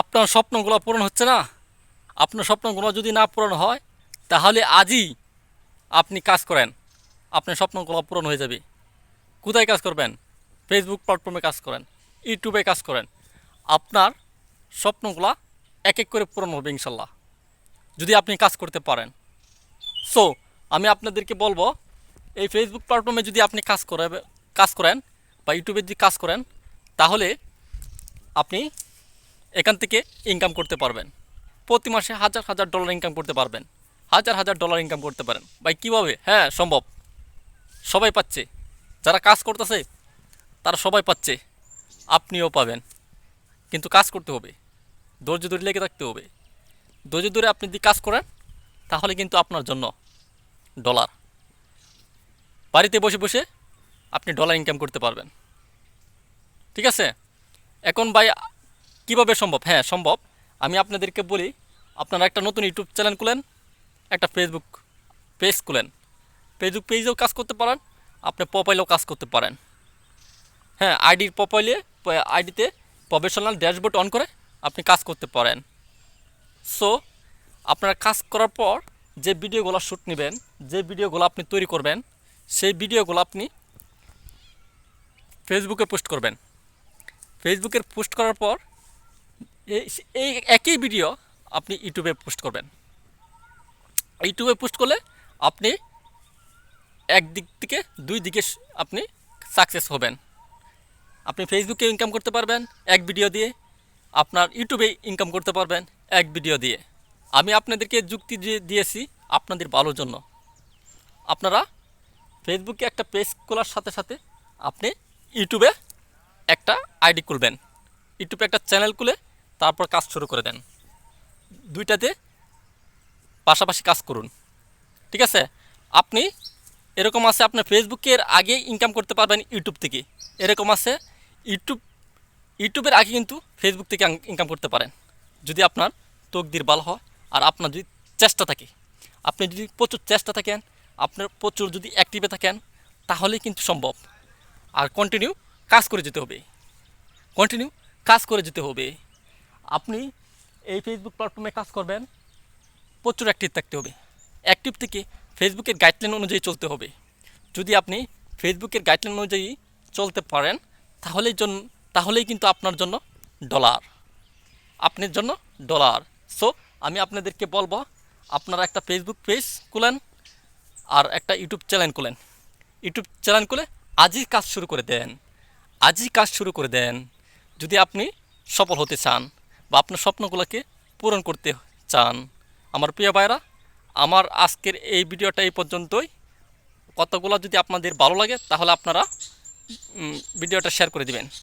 আপনার স্বপ্নগুলো পূরণ হচ্ছে না? আপনার স্বপ্নগুলো যদি না পূরণ হয়, তাহলে আজই আপনি কাজ করেন। আপনার স্বপ্নগুলো পূরণ হয়ে যাবে। কোথায় কাজ করবেন? ফেসবুক প্ল্যাটফর্মে কাজ করেন ইউটিউবে কাজ করেন। আপনার স্বপ্নগুলো এক এক করে পূরণ হবে ইনশাল্লাহ, যদি আপনি কাজ করতে পারেন। সো আমি আপনাদেরকে বলব, এই ফেসবুক প্ল্যাটফর্মে যদি আপনি কাজ করে, কাজ করেন বা ইউটিউবে যদি কাজ করেন, তাহলে আপনি এখান থেকে ইনকাম করতে পারবেন। প্রতি মাসে হাজার হাজার ডলার ইনকাম করতে পারবেন। হাজার হাজার ডলার ইনকাম করতে পারেন। ভাই, কীভাবে? হ্যাঁ সম্ভব। সবাই পাচ্ছে। যারা কাজ করতেছে, তারা সবাই পাচ্ছে। আপনিও পাবেন। কিন্তু কাজ করতে হবে। ধৈর্য ধরে লেগে থাকতে হবে। ধৈর্য ধরে আপনি যদি কাজ করেন, তাহলে কিন্তু আপনার জন্য ডলার বাড়িতে বসে বসে আপনি ডলার ইনকাম করতে পারবেন। ঠিক আছে? এখন ভাই কীভাবে সম্ভব? হ্যাঁ সম্ভব। আমি আপনাদেরকে বলি, আপনারা একটা নতুন ইউটিউব চ্যানেল খুলেন, একটা ফেসবুক পেজ খুলেন। ফেসবুক পেজেও কাজ করতে পারেন, আপনি প্রোফাইলেও কাজ করতে পারেন। হ্যাঁ আইডির প্রোফাইলে আইডিতে প্রফেশনাল ড্যাশবোর্ড অন করে আপনি কাজ করতে পারেন। সো আপনারা কাজ করার পর যে ভিডিওগুলো শ্যুট নেবেন, যে ভিডিওগুলো আপনি তৈরি করবেন, সেই ভিডিওগুলো আপনি ফেসবুকে পোস্ট করবেন। ফেসবুকের পোস্ট করার পর এই একই ভিডিও আপনি ইউটিউবে পোস্ট করবেন। ইউটিউবে পোস্ট করলে আপনি একদিক থেকে দুই দিকে আপনি সাকসেস হবেন। আপনি ফেসবুকে ইনকাম করতে পারবেন এক ভিডিও দিয়ে, আপনার ইউটিউবে ইনকাম করতে পারবেন এক ভিডিও দিয়ে। আমি আপনাদেরকে যুক্তি দিয়ে দিয়েছি আপনাদের ভালোর জন্য। আপনারা ফেসবুকে একটা পেজ খোলার সাথে সাথে আপনি ইউটিউবে একটা আইডি খুলবেন। ইউটিউবে একটা চ্যানেল খুলে তারপর কাজ শুরু করে দেন। দুইটাতে পাশাপাশি কাজ করুন। ঠিক আছে? আপনি এরকম আছে, আপনার ফেসবুকের আগে ইনকাম করতে পারবেন ইউটিউব থেকে। এরকম আছে, ইউটিউব, ইউটিউবের আগে কিন্তু ফেসবুক থেকে ইনকাম করতে পারেন। যদি আপনার তকদির ভালো হয়, আর আপনার যদি চেষ্টা থাকে, আপনি যদি প্রচুর চেষ্টা থাকেন, আপনার প্রচুর যদি অ্যাক্টিভে থাকেন, তাহলে কিন্তু সম্ভব। আর কন্টিনিউ কাজ করে যেতে হবে। কন্টিনিউ কাজ করে যেতে হবে। আপনি এই ফেসবুক প্ল্যাটফর্মে কাজ করবেন, প্রচুর অ্যাক্টিভ থাকতে হবে। অ্যাক্টিভ থেকে ফেসবুকের গাইডলাইন অনুযায়ী চলতে হবে। যদি আপনি ফেসবুকের গাইডলাইন অনুযায়ী চলতে পারেন, তাহলেই জন্য তাহলেই কিন্তু আপনার জন্য ডলার আপনার জন্য ডলার সো আমি আপনাদেরকে বলব, আপনারা একটা ফেসবুক পেজ খুলেন আর একটা ইউটিউব চ্যানেল খুলেন। ইউটিউব চ্যানেল খুলে আজই কাজ শুরু করে দেন। আজই কাজ শুরু করে দেন। যদি আপনি সফল হতে চান বা আপনার স্বপ্নগুলোকে পূরণ করতে চান। আমার প্রিয় ভাইরা আমার আজকের এই ভিডিওটা এই পর্যন্তই। কতগুলো যদি আপনাদের ভালো লাগে, তাহলে আপনারা ভিডিওটা শেয়ার করে দিবেন।